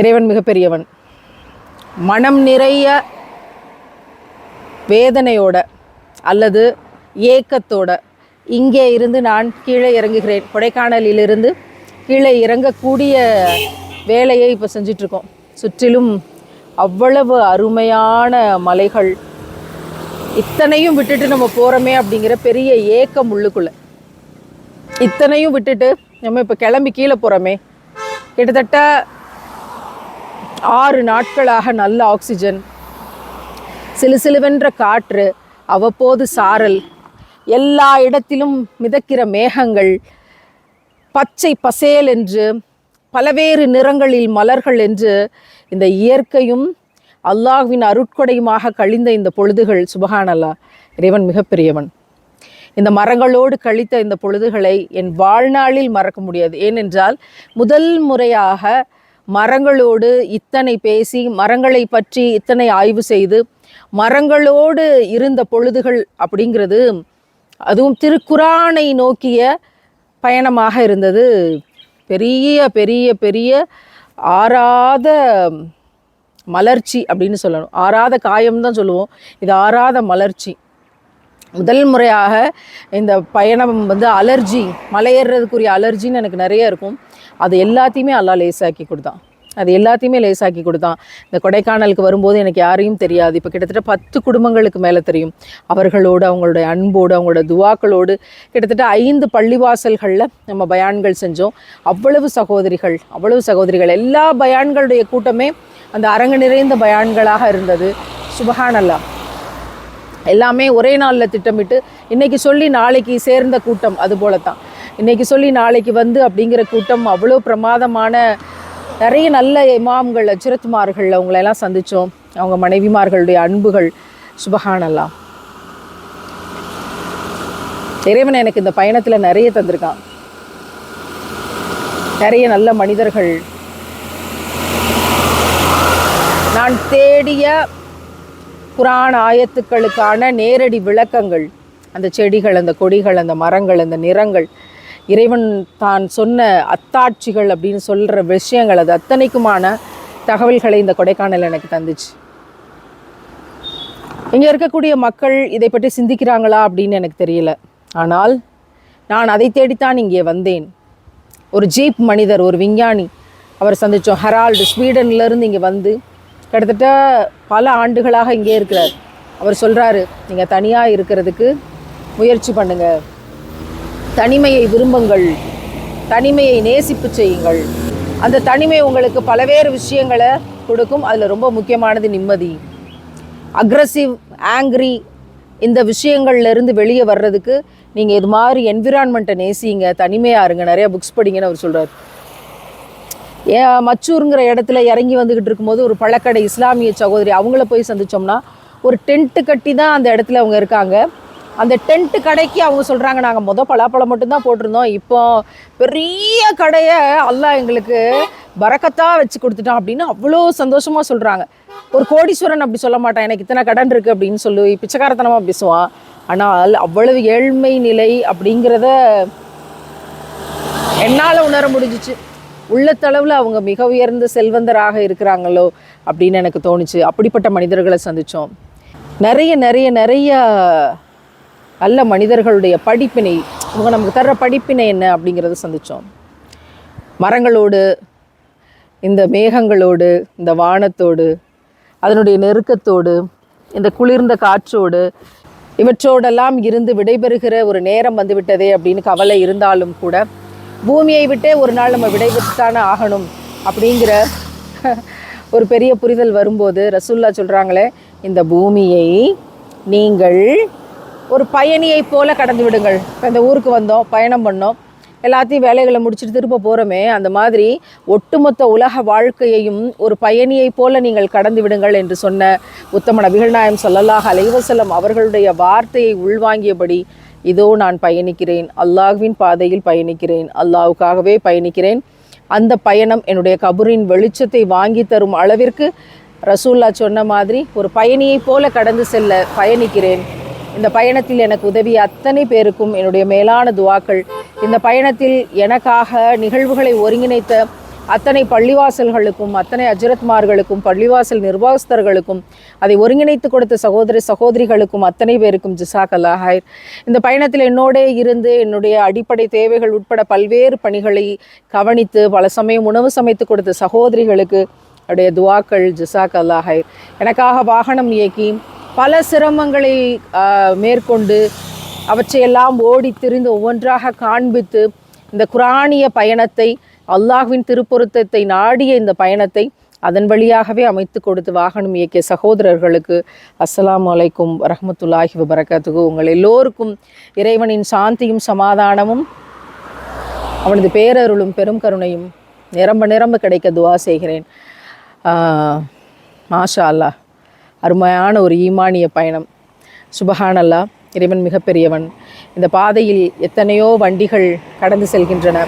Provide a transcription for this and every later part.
இறைவன் மிகப்பெரியவன். மனம் நிறைய வேதனையோட அல்லது ஏக்கத்தோட இங்கே இருந்து நான் கீழே இறங்குகிறேன். கொடைக்கானலிலிருந்து கீழே இறங்கக்கூடிய வேலையை இப்போ செஞ்சிட்ருக்கோம். சுற்றிலும் அவ்வளவு அருமையான மலைகள். இத்தனையும் விட்டுட்டு நம்ம போகிறோமே அப்படிங்கிற பெரிய ஏக்கம் உள்ளுக்குள்ளே. இத்தனையும் விட்டுட்டு நம்ம இப்போ கிளம்பி கீழே போகிறோமே கிட்டத்தட்ட ஆறு நாட்களாக நல்ல ஆக்சிஜன் சிலு சிலுவென்ற காற்று அவ்வப்போது சாரல். எல்லா இடத்திலும் மிதக்கிற மேகங்கள் பச்சை பசேல் என்று பலவேறு நிறங்களில் மலர்கள் என்று இந்த இயற்கையும் அல்லாஹ்வின் அருட்கொடையுமாக கழிந்த இந்த பொழுதுகள் சுபஹானல்லா இறைவன் மிகப்பெரியவன். இந்த மரங்களோடு கழித்த இந்த பொழுதுகளை என் வாழ்நாளில் மறக்க முடியாது. ஏனென்றால் முதல் முறையாக மரங்களோடு இத்தனை பேசி மரங்களை பற்றி இத்தனை ஆய்வு செய்து மரங்களோடு இருந்த பொழுதுகள் அப்படிங்கிறது அதுவும் திருக்குரானை நோக்கிய பயணமாக இருந்தது. பெரிய பெரிய பெரிய ஆறாத மலர்ச்சி அப்படின்னு சொல்லணும். ஆறாத காயம் தான் சொல்லுவோம். இது ஆறாத மலர்ச்சி. முதல் முறையாக இந்த பயணம் வந்து அலர்ஜி மலையேறதுக்குரிய அலர்ஜின்னு எனக்கு நிறைய இருக்கும். அது எல்லாத்தையுமே அல்லாஹ் லேசாக்கி கொடுத்தான். அது எல்லாத்தையுமே லேசாக்கி கொடுத்தான். இந்த கொடைக்கானலுக்கு வரும்போது எனக்கு யாரையும் தெரியாது. இப்போ கிட்டத்தட்ட பத்து குடும்பங்களுக்கு மேலே தெரியும். அவர்களோடு அவங்களுடைய அன்போடு அவங்களோட துவாக்களோடு கிட்டத்தட்ட ஐந்து பள்ளிவாசல்களில் நம்ம பயான்கள் செஞ்சோம். அவ்வளவு சகோதரிகள் அவ்வளவு சகோதரிகள். எல்லா பயான்களுடைய கூட்டமே அந்த அரங்கு நிறைந்த பயான்களாக இருந்தது. சுபஹானல்லா எல்லாமே ஒரே நாளில் திட்டமிட்டு இன்றைக்கி சொல்லி நாளைக்கு சேர்ந்த கூட்டம் அது போல தான் இன்றைக்கி சொல்லி நாளைக்கு வந்து அப்படிங்கிற கூட்டம் அவ்வளோ பிரமாதமான நிறைய நல்ல இமாம்கள் அச்சிரத்துமார்கள் அவங்களெல்லாம் சந்தித்தோம் அவங்க மனைவிமார்களுடைய அன்புகள். சுபஹானல்லா. இறைவன் எனக்கு இந்த பயணத்தில் நிறைய தந்திருக்கான். நிறைய நல்ல மனிதர்கள். நான் தேடிய குரான் ஆயத்துக்களுக்கான நேரடி விளக்கங்கள். அந்த செடிகள் அந்த கொடிகள் அந்த மரங்கள் அந்த நிறங்கள். இறைவன் தான் சொன்ன அத்தாட்சிகள் அப்படின்னு சொல்கிற விஷயங்கள் அது அத்தனைக்குமான தகவல்களை இந்த கொடைக்கானல் எனக்கு தந்துச்சு. இங்கே இருக்கக்கூடிய மக்கள் இதை பற்றி சிந்திக்கிறாங்களா அப்படின்னு எனக்கு தெரியல. ஆனால் நான் அதை தேடித்தான் இங்கே வந்தேன். ஒரு ஜீப் மனிதர் ஒரு விஞ்ஞானி அவர் சந்தித்தோம் ஹெரால்டு ஸ்வீடன்லேருந்து இங்கே வந்து கிட்டத்தட்ட பல ஆண்டுகளாக இங்கே இருக்கிறார். அவர் சொல்கிறாரு நீங்கள் தனியாக இருக்கிறதுக்கு முயற்சி பண்ணுங்கள் தனிமையை விரும்புங்கள். தனிமையை நேசிப்பு செய்யுங்கள். அந்த தனிமை உங்களுக்கு பலவேறு விஷயங்களை கொடுக்கும். அதில் ரொம்ப முக்கியமானது நிம்மதி. அக்ரஸிவ் ஆங்க்ரி இந்த விஷயங்கள்லேருந்து வெளியே வர்றதுக்கு நீங்கள் இது மாதிரி என்விரான்மெண்ட்டை நேசிங்க. தனிமையாக இருங்க. நிறையா புக்ஸ் படிங்கன்னு அவர் சொல்கிறார் மச்சூருங்கிற இடத்துல இறங்கி வந்துக்கிட்டு இருக்கும்போது ஒரு பழக்கடை இஸ்லாமிய சகோதரி அவங்கள போய் சந்திச்சோம்னா ஒரு டென்ட்டு கட்டி தான் அந்த இடத்துல அவங்க இருக்காங்க. அந்த டென்ட்டு கடைக்கு அவங்க சொல்கிறாங்க நாங்கள் மொதல் பலாப்பழம் மட்டும்தான் போட்டிருந்தோம். இப்போ பெரிய கடையை அல்லா எங்களுக்கு பறக்கத்தாக வச்சு கொடுத்துட்டான் அப்படின்னு அவ்வளோ சந்தோஷமாக சொல்கிறாங்க ஒரு கோடீஸ்வரன் அப்படி சொல்ல மாட்டான் எனக்கு இத்தனை கடன் இருக்குது அப்படின்னு சொல்லி பிச்சைக்காரத்தனமாக பேசுவான். ஆனால் அவ்வளவு ஏழ்மை நிலை அப்படிங்கிறத என்னால் உணர முடிஞ்சிச்சு. உள்ளத்தளவில் அவங்க மிக உயர்ந்த செல்வந்தராக இருக்கிறாங்களோ அப்படின்னு எனக்கு தோணுச்சு. அப்படிப்பட்ட மனிதர்களை சந்தித்தோம் நிறைய நிறைய நிறைய நல்ல மனிதர்களுடைய படிப்பினை இவங்க நமக்கு தர்ற படிப்பினை என்ன அப்படிங்கிறத சந்தித்தோம் மரங்களோடு இந்த மேகங்களோடு இந்த வானத்தோடு அதனுடைய நெருக்கத்தோடு இந்த குளிர்ந்த காற்றோடு இவற்றோடெல்லாம் இருந்து விடைபெறுகிற ஒரு நேரம் வந்துவிட்டதே அப்படின்னு கவலை இருந்தாலும் கூட பூமியை விட்டே ஒரு நாள் நம்ம விடைபெற்றுத்தானே ஆகணும் அப்படிங்கிற ஒரு பெரிய புரிதல் வரும்போது ரசூல்லா சொல்கிறாங்களே இந்த பூமியை நீங்கள் ஒரு பயணியை போல கடந்து விடுங்கள். இப்போ இந்த ஊருக்கு வந்தோம் பயணம் பண்ணோம் எல்லாத்தையும் வேலைகளை முடிச்சுட்டு திரும்ப போகிறோமே அந்த மாதிரி ஒட்டுமொத்த உலக வாழ்க்கையையும் ஒரு பயணியை போல நீங்கள் கடந்து விடுங்கள் என்று சொன்ன உத்தம நபிகள் நாயம் சொல்லல்லாஹ் அலைவசல்லம் அவர்களுடைய வார்த்தையை உள்வாங்கியபடி இதோ நான் பயணிக்கிறேன் அல்லாஹ்வின் பாதையில் பயணிக்கிறேன் அல்லாஹ்வுக்காகவே பயணிக்கிறேன். அந்த பயணம் என்னுடைய கபூரின் வெளிச்சத்தை வாங்கி தரும் அளவிற்கு ரசூல்லா சொன்ன மாதிரி ஒரு பயணியைப் போல கடந்து செல்ல பயணிக்கிறேன். இந்த பயணத்தில் எனக்கு உதவிய அத்தனை பேருக்கும் என்னுடைய மேலான துவாக்கள். இந்த பயணத்தில் எனக்காக நிகழ்வுகளை ஒருங்கிணைத்த அத்தனை பள்ளிவாசல்களுக்கும் அத்தனை அஜரத்மார்களுக்கும் பள்ளிவாசல் நிர்வாகஸ்தர்களுக்கும் அதை ஒருங்கிணைத்து கொடுத்த சகோதர சகோதரிகளுக்கும் அத்தனை பேருக்கும் ஜிசாக் அல்லாஹாய் இந்த பயணத்தில் என்னோடே இருந்து என்னுடைய அடிப்படை தேவைகள் உட்பட பல்வேறு பணிகளை கவனித்து பல சமயம் உணவு சமைத்து கொடுத்த சகோதரிகளுக்கு அவருடைய துவாக்கள் ஜிசாக் அல்லாஹாய் எனக்காக வாகனம் இயக்கி பல சிரமங்களை மேற்கொண்டு அவற்றையெல்லாம் ஓடி திரிந்து ஒவ்வொன்றாக காண்பித்து இந்த குரானிய பயணத்தை அல்லாஹ்வின் திருப்பொருத்தத்தை நாடிய இந்த பயணத்தை அதன் வழியாகவே அமைத்து கொடுத்து வாகனம் இயக்கிய சகோதரர்களுக்கு அஸ்லாம் அலைக்கும் ரஹமத்துல்லாஹி வபரகாத்துக்கு உங்கள் எல்லோருக்கும் இறைவனின் சாந்தியும் சமாதானமும் அவனது பேரருளும் பெரும் கருணையும் நிரம்ப நிரம்ப கிடைக்க துவா செய்கிறேன். மாஷா அல்லாஹ் அருமையான ஒரு ஈமானிய பயணம். சுபஹான் அல்லாஹ் இறைவன் மிகப்பெரியவன். இந்த பாதையில் எத்தனையோ வண்டிகள் கடந்து செல்கின்றன.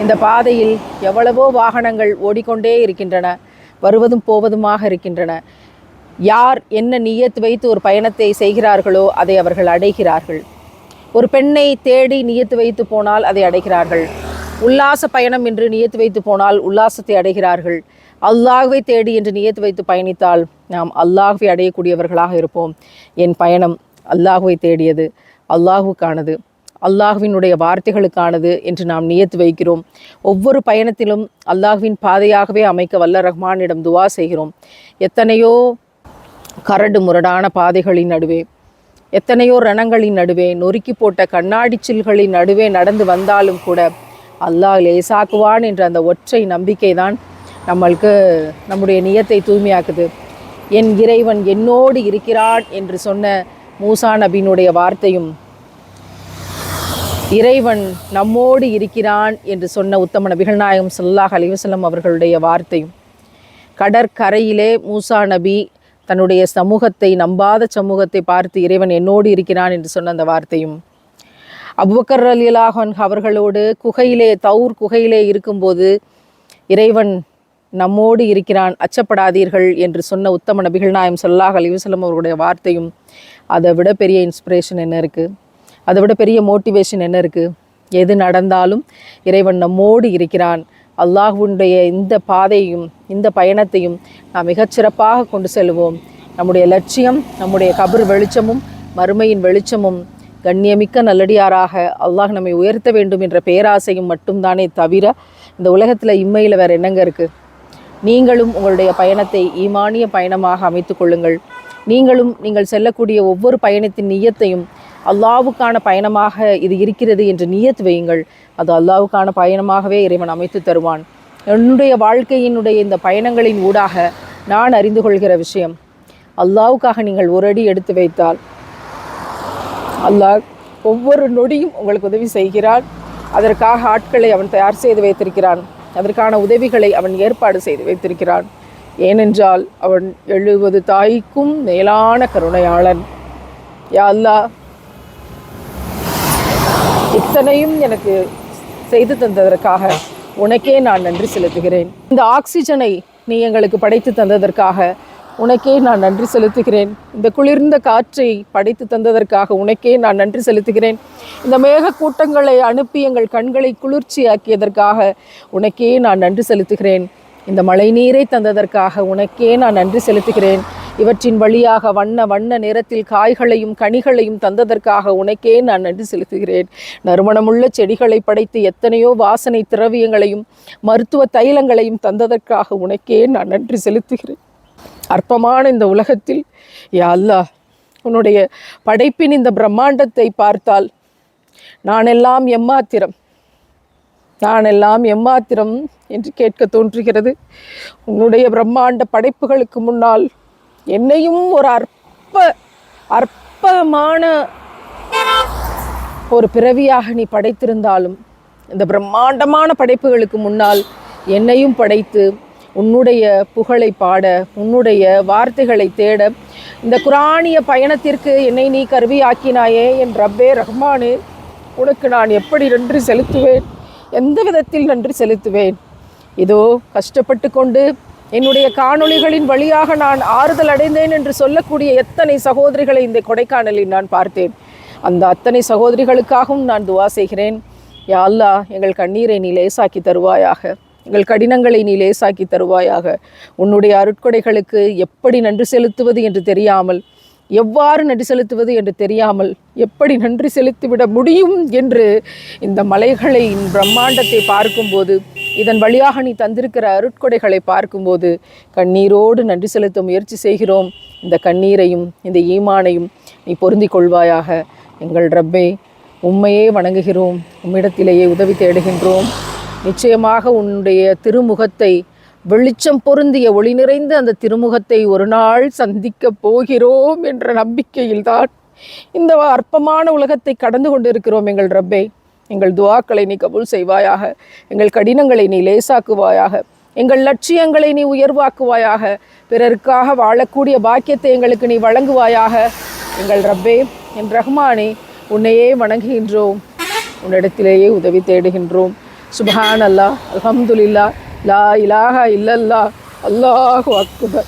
இந்த பாதையில் எவ்வளவோ வாகனங்கள் ஓடிக்கொண்டே இருக்கின்றன வருவதும் போவதுமாக இருக்கின்றன. யார் என்ன நியத்து வைத்து ஒரு பயணத்தை செய்கிறார்களோ அதை அவர்கள் அடைகிறார்கள். ஒரு பெண்ணை தேடி நியத்து வைத்து போனால் அதை அடைகிறார்கள். உல்லாச பயணம் என்று நியத்து வைத்து போனால் உல்லாசத்தை அடைகிறார்கள். அல்லாஹ்வை தேடி என்று நியத்து வைத்து பயணித்தால் நாம் அல்லாஹ்வை அடையக்கூடியவர்களாக இருப்போம். என் பயணம் அல்லாஹுவை தேடியது அல்லாஹுக்கானது. அல்லாஹ்வினுடைய வார்த்தைகளுக்கானது என்று நாம் நியத்து வைக்கிறோம். ஒவ்வொரு பயணத்திலும் அல்லாஹ்வின் பாதையாகவே அமைக்க வல்ல ரஹ்மானிடம் துவா செய்கிறோம். எத்தனையோ கரடு முரடான பாதைகளின் நடுவே எத்தனையோ ரணங்களின் நடுவே நொறுக்கி போட்ட கண்ணாடி சில்களின் நடுவே நடந்து வந்தாலும் கூட அல்லாஹ் லேசாக்குவான் என்ற அந்த ஒற்றை நம்பிக்கை தான் நம்மளுக்கு நம்முடைய நியத்தை தூய்மையாக்குது. என் இறைவன் என்னோடு இருக்கிறான் என்று சொன்ன மூசா நபியினுடைய வார்த்தையும் இறைவன் நம்மோடு இருக்கிறான் என்று சொன்ன உத்தம நபிகள் நாயகம் சல்லாஹ் அலைஹி அவர்களுடைய வார்த்தையும் கடற்கரையிலே மூசா நபி தன்னுடைய சமூகத்தை நம்பாத சமூகத்தை பார்த்து இறைவன் என்னோடு இருக்கிறான் என்று சொன்ன அந்த வார்த்தையும் அபுபக்கர் அலிலாஹன் அவர்களோடு குகையிலே தௌர் குகையிலே இருக்கும்போது இறைவன் நம்மோடு இருக்கிறான் அச்சப்படாதீர்கள் என்று சொன்ன உத்தம நபிகள் நாயம் சொல்லாஹ் அலிவசலம் அவர்களுடைய வார்த்தையும் அதை விட பெரிய இன்ஸ்பிரேஷன் என்ன இருக்குது அதை விட பெரிய மோட்டிவேஷன் என்ன இருக்குது எது நடந்தாலும் இறைவன் நம்மோடு இருக்கிறான். அல்லாஹுடைய இந்த பாதையும் இந்த பயணத்தையும் நாம் மிகச்சிறப்பாக கொண்டு செல்வோம். நம்முடைய லட்சியம் நம்முடைய கபர் வெளிச்சமும் மறுமையின் வெளிச்சமும் கண்ணியமிக்க நல்லடியாராக அல்லாஹ் நம்மை உயர்த்த வேண்டும் என்ற பேராசையும் மட்டும்தானே தவிர இந்த உலகத்தில் இம்மையில் வேறு என்னங்க இருக்குது நீங்களும் உங்களுடைய பயணத்தை ஈமானிய பயணமாக அமைத்து கொள்ளுங்கள். நீங்களும் நீங்கள் செல்லக்கூடிய ஒவ்வொரு பயணத்தின் நீயத்தையும் அல்லாவுக்கான பயணமாக இது இருக்கிறது என்று நியத் வையுங்கள். அது அல்லாவுக்கான பயணமாகவே இறைவன் அமைத்து தருவான். என்னுடைய வாழ்க்கையினுடைய இந்த பயணங்களின் ஊடாக நான் அறிந்து கொள்கிற விஷயம் அல்லாவுக்காக நீங்கள் ஒரு அடி எடுத்து வைத்தால் அல்லாஹ் ஒவ்வொரு நொடியும் உங்களுக்கு உதவி செய்கிறான். அதற்காக ஆட்களை அவன் தயார் செய்து வைத்திருக்கிறான். அதற்கான உதவிகளை அவன் ஏற்பாடு செய்து வைத்திருக்கிறான். ஏனென்றால் அவன் எழுபது தாய்க்கும் மேலான கருணையாளன். யா அல்லாஹ் இத்தனையும் எனக்கு செய்து தந்ததற்காக உனக்கே நான் நன்றி செலுத்துகிறேன். இந்த ஆக்சிஜனை நீ எங்களுக்கு படைத்து தந்ததற்காக உனக்கே நான் நன்றி செலுத்துகிறேன். இந்த குளிர்ந்த காற்றை படைத்து தந்ததற்காக உனக்கே நான் நன்றி செலுத்துகிறேன். இந்த மேக கூட்டங்களை அனுப்பி எங்கள் கண்களை குளிர்ச்சியாக்கியதற்காக உனக்கே நான் நன்றி செலுத்துகிறேன். இந்த மழை நீரை தந்ததற்காக உனக்கே நான் நன்றி செலுத்துகிறேன். இவற்றின் வழியாக வண்ண வண்ண நிறத்தில் காய்களையும் கனிகளையும் தந்ததற்காக உனக்கே நான் நன்றி செலுத்துகிறேன். நறுமணமுள்ள செடிகளை படைத்து எத்தனையோ வாசனை திரவியங்களையும் மருத்துவ தைலங்களையும் தந்ததற்காக உனக்கே நான் நன்றி செலுத்துகிறேன். அற்பமான இந்த உலகத்தில் யா அல்லாஹ் உன்னுடைய படைப்பின் இந்த பிரம்மாண்டத்தை பார்த்தால் நானெல்லாம் எம்மாத்திரம் நானெல்லாம் எம்மாத்திரம் என்று கேட்க தோன்றுகிறது. உன்னுடைய பிரம்மாண்ட படைப்புகளுக்கு முன்னால் என்னையும் ஒரு அற்ப அற்பமான ஒரு பிறவியாக நீ படைத்திருந்தாலும் இந்த பிரம்மாண்டமான படைப்புகளுக்கு முன்னால் என்னையும் படைத்து உன்னுடைய புகழை பாட உன்னுடைய வார்த்தைகளை தேட இந்த குரானிய பயணத்திற்கு என்னை நீ கருவியாக்கினாயே என் ரப்பே ரஹ்மானே உனக்கு நான் எப்படி நன்றி செலுத்துவேன்? எந்த விதத்தில் நன்றி செலுத்துவேன்? இதோ கஷ்டப்பட்டு கொண்டு என்னுடைய காணொளிகளின் வழியாக நான் ஆறுதல் அடைந்தேன் என்று சொல்லக்கூடிய எத்தனை சகோதரிகளை இந்த கொடைக்கானலில் நான் பார்த்தேன். அந்த அத்தனை சகோதரிகளுக்காகவும் நான் துவா செய்கிறேன். யா அல்லா எங்கள் கண்ணீரை நீ லேசாக்கி தருவாயாக. எங்கள் கடினங்களை நீ லேசாக்கி தருவாயாக. உன்னுடைய அருட்கொடைகளுக்கு எப்படி நன்றி செலுத்துவது என்று தெரியாமல் எவ்வாறு நன்றி செலுத்துவது என்று தெரியாமல் எப்படி நன்றி செலுத்திவிட முடியும் என்று இந்த மலைகளை பிரம்மாண்டத்தை பார்க்கும்போது இதன் வழியாக நீ தந்திருக்கிற அருட்கொடைகளை பார்க்கும்போது கண்ணீரோடு நன்றி செலுத்த முயற்சி செய்கிறோம். இந்த கண்ணீரையும் இந்த ஈமானையும் நீ பொருந்திக் கொள்வாயாக. எங்கள் ரப்பே உண்மையே வணங்குகிறோம். உம்மிடத்திலேயே உதவி தேடுகின்றோம். நிச்சயமாக உன்னுடைய திருமுகத்தை வெளிச்சம் பொருந்திய ஒளி நிறைந்த அந்த திருமுகத்தை ஒரு நாள் சந்திக்கப் போகிறோம் என்ற நம்பிக்கையில்தான் இந்த அற்பமான உலகத்தை கடந்து கொண்டிருக்கிறோம் எங்கள் ரப்பே. எங்கள் துவாக்களை நீ கபூல் செய்வாயாக எங்கள் கடினங்களை நீ லேசாக்குவாயாக எங்கள் லட்சியங்களை நீ உயர்வாக்குவாயாக பிறருக்காக வாழக்கூடிய பாக்கியத்தை எங்களுக்கு நீ வழங்குவாயாக. எங்கள் ரப்பே என் ரஹ்மானே உன்னையே வணங்குகின்றோம். உன்னிடத்திலேயே உதவி தேடுகின்றோம். சுபஹான் அல்லாஹ் அலமதுல்லா லா இலாஹா இல்லல்லா அல்லாஹு அக்பர்